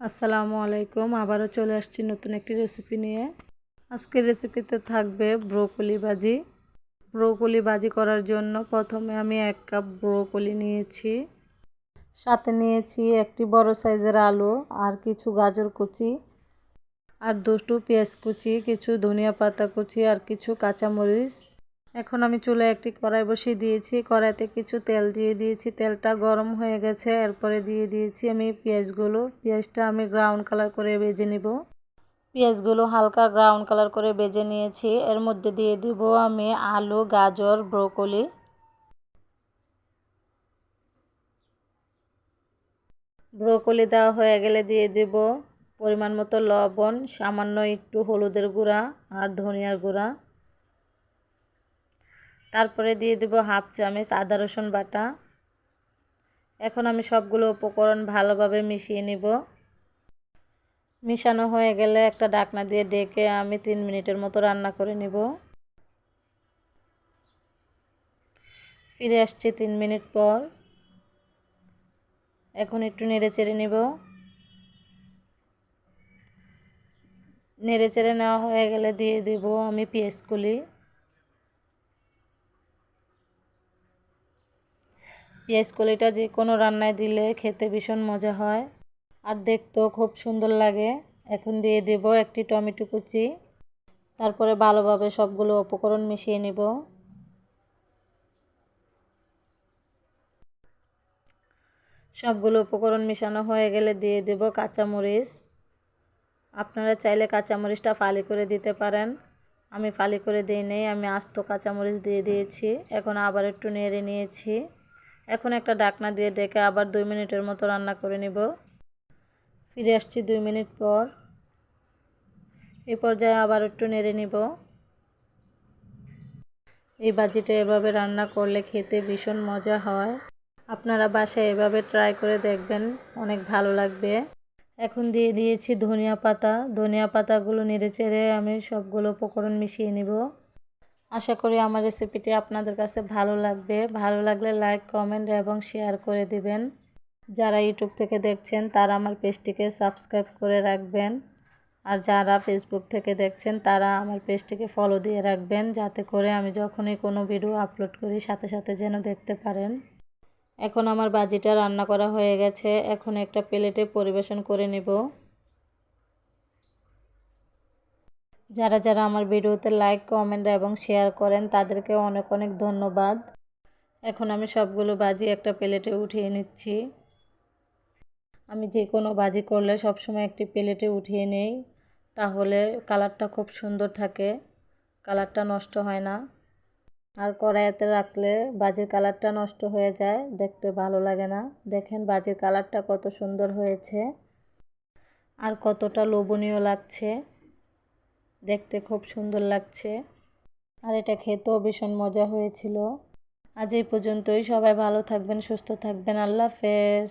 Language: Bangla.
আসসালামু আলাইকুম। আবারও চলে আসছি নতুন একটি রেসিপি নিয়ে। আজকের রেসিপিতে থাকবে ব্রোকলি ভাজি। ব্রোকলি ভাজি করার জন্য প্রথমে আমি এক কাপ ব্রোকলি নিয়েছি। সাথে নিয়েছি একটি বড় সাইজের আলু আর কিছু গাজর কুচি আর দুটো পেঁয়াজ কুচি, কিছু ধনিয়া পাতা কুচি আর কিছু কাঁচামরিচ। এখন আমি চুলে একটি কড়াই বসিয়ে দিয়েছি। কড়াইতে কিছু তেল দিয়ে দিয়েছি। তেলটা গরম হয়ে গেছে। এরপরে দিয়ে দিয়েছি আমি পেঁয়াজগুলো। পেঁয়াজটা আমি ব্রাউন কালার করে ভেজে নিব। পেঁয়াজগুলো হালকা ব্রাউন কালার করে ভেজে নিয়েছি। এর মধ্যে দিয়ে দিব আমি আলু, গাজর, ব্রোকলি। ব্রোকলি দেওয়া হয়ে গেলে দিয়ে দিব পরিমাণ মতো লবণ, সামান্য একটু হলুদের গুঁড়া আর ধনিয়ার গুঁড়া। তারপরে দিয়ে দেব হাফ চামচ আদা রসুন বাটা। এখন আমি সবগুলো উপকরণ ভালোভাবে মিশিয়ে নিব। মিশানো হয়ে গেলে একটা ডাকনা দিয়ে ডেকে আমি তিন মিনিটের মতো রান্না করে নিব। ফিরে আসছি তিন মিনিট পর। এখন একটু নেড়ে চেড়ে নিব। নেড়ে চেড়ে নেওয়া হয়ে গেলে দিয়ে দিব আমি পেঁয়াজগুলি পেঁয়াজ কলিটা যে কোনো রান্নায় দিলে খেতে ভীষণ মজা হয়। আর দেখতেও খুব সুন্দর লাগে। এখন দিয়ে দেব একটি টমেটো কুচি। তারপরে ভালোভাবে সবগুলো উপকরণ মিশিয়ে নেব। সবগুলো উপকরণ মিশানো হয়ে গেলে দিয়ে দেব কাঁচামরিচ। আপনারা চাইলে কাঁচামরিচটা ফালি করে দিতে পারেন। আমি ফালি করে দিই নেই, আমি আস্ত কাঁচামরিচ দিয়ে দিয়েছি। এখন আবার একটু নেড়ে নিয়েছি। এখন একটা ডাকনা দিয়ে ডেকে আবার দুই মিনিটের মতো রান্না করে নিব। ফিরে আসছি দুই মিনিট পর। এই পর্যায়ে আবার একটু নেড়ে নিব। এই বাজিটা এভাবে রান্না করলে খেতে ভীষণ মজা হয়। আপনারা বাসায় এভাবে ট্রাই করে দেখবেন, অনেক ভালো লাগবে। এখন দিয়ে দিয়েছি ধনিয়া পাতা। ধনিয়া পাতাগুলো নেড়ে চেড়ে আমি সবগুলো উপকরণ মিশিয়ে নিব। আশা করি আমার রেসিপিটি আপনাদের কাছে ভালো লাগবে। ভালো লাগলে লাইক কমেন্ট এবং শেয়ার করে দিবেন। যারা ইউটিউব থেকে দেখছেন, তারা আমার পেজটিকে সাবস্ক্রাইব করে রাখবেন। আর যারা ফেসবুক থেকে দেখছেন, তারা আমার পেজটিকে ফলো দিয়ে রাখবেন। যাতে করে আমি যখনই কোনো ভিডিও আপলোড করি, সাথে সাথে যেন দেখতে পারেন। এখন আমার বাজিটা রান্না করা হয়ে গেছে। এখন একটা প্লেটে পরিবেশন করে নেব। যারা যারা আমার ভিডিওতে লাইক কমেন্ট এবং শেয়ার করেন, তাদেরকে অনেক অনেক ধন্যবাদ। এখন আমি সবগুলো বাজি একটা প্লেটে উঠিয়ে নিচ্ছি। আমি যে কোনো বাজি করলে সবসময় একটি প্লেটে উঠিয়ে নেই। তাহলে কালারটা খুব সুন্দর থাকে, কালারটা নষ্ট হয় না। আর কড়াইতে রাখলে বাজির কালারটা নষ্ট হয়ে যায়, দেখতে ভালো লাগে না। দেখেন বাজির কালারটা কত সুন্দর হয়েছে। আর কতটা লোভনীয় লাগছে। দেখতে খুব সুন্দর লাগছে। আর এটা খেতেও ভীষণ মজা হয়েছিল। আজ এই পর্যন্তই। সবাই ভালো থাকবেন, সুস্থ থাকবেন। আল্লাহ হাফেজ।